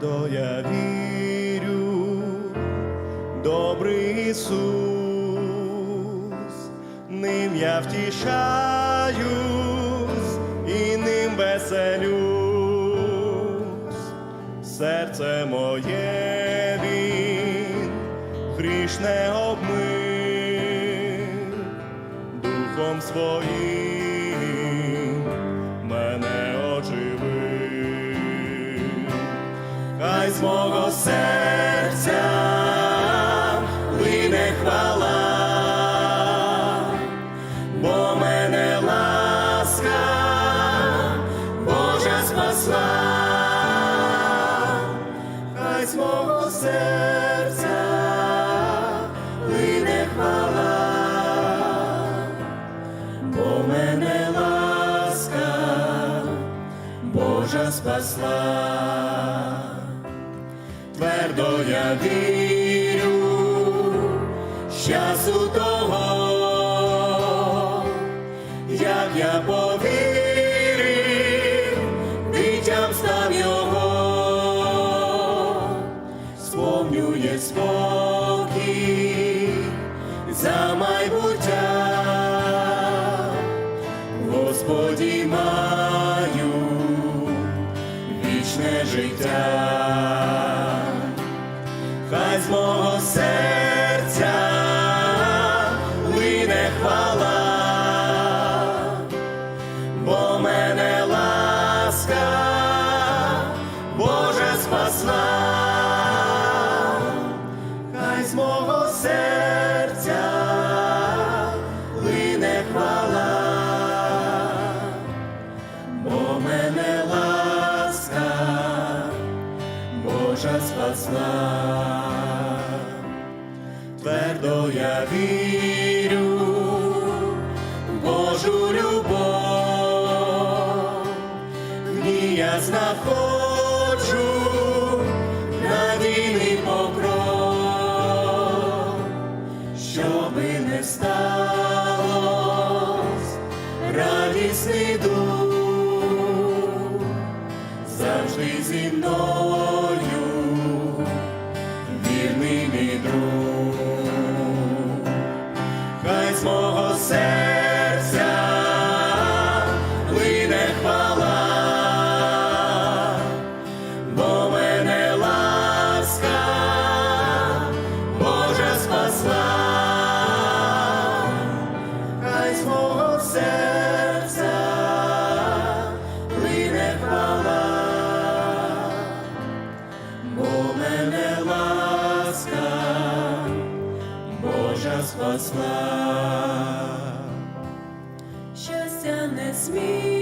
твердо я вірю, добрий Ісус, ним я втішаюсь і ним веселюсь, серце моє він грішне обмив, духом своїм з мого серця лине хвала, бо мене ласка Божа спасла, хай з мого серця лине хвала, бо мене ласка Божа спасла, твердо я вірю, з часу того, як я повірив, дитям став його, сповнює спокій за майбуття. Господі маю вічне життя, Спасла, твердо я вірю в Божу любов, в ній я знаходжу надійний покров, щоби не сталось, радісний дух завжди зі мною, мого серця. Лине хвала, бо мене ласка Божа спасла, хай з мого серця спасла. щастя незмінне,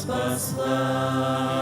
спасла.